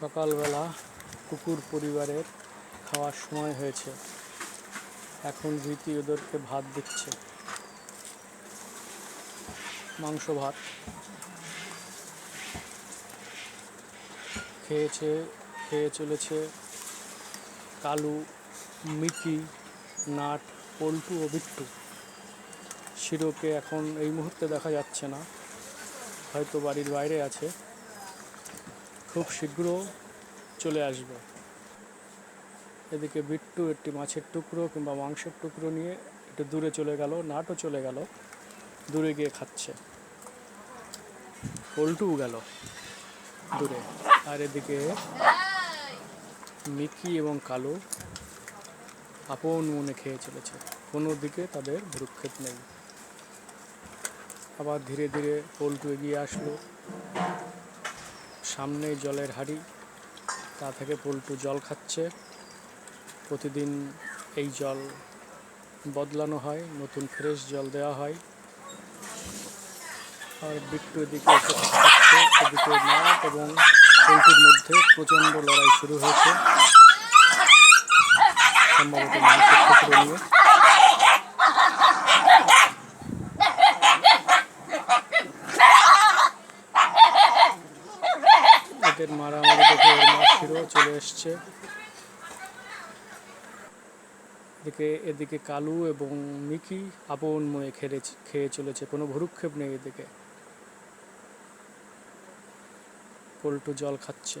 সকালবেলা কুকুর পরিবারের খাওয়ার সময় হয়েছে। এখন ভীতি ওদেরকে ভাত দিচ্ছে। মাংস, ভাত। খেয়েছে, খেয়ে চলেছে কালু, মিকি, নাট, পল্টু ও বিট্টু। শিরোকে এখন এই মুহূর্তে দেখা যাচ্ছে না। হয়তো বাড়ির বাইরে আছে। খুব শীঘ্র চলে আসবে। এদিকে বিট্টু একটি মাছের টুকরো কিংবা মাংসের টুকরো নিয়ে একটু দূরে চলে গেল, নাটও চলে গেল, দূরে গিয়ে খাচ্ছে। পল্টুও গেল দূরে। আর এদিকে মিকি এবং কালো আপন মনে খেয়ে চলেছে। কোনো দিকে তাদের ভ্রুক্ষেপ নেই। আবার ধীরে ধীরে পল্টু এগিয়ে আসলো। সামনে জলের হাঁড়ি। তা থেকে পল্টু জল খাচ্ছে। প্রতিদিন এই জল বদলানো হয়, নতুন ফ্রেশ জল দেওয়া হয়। আর বিট্টু এদিকে এদিকে নাট এবং পল্টুর মধ্যে প্রচণ্ড লড়াই শুরু হয়েছে। সম্ভবত মাংসের টুকরো নিয়ে এদের মারামারি দেখে ওর মা ফিরেও চলে এসছে। এদিকে এদিকে কালু এবং মিকি আপন মনে খেলে, খেয়ে চলেছে, কোনো ভরুক্ষেপ নেই এদিকে। পল্টু জল খাচ্ছে।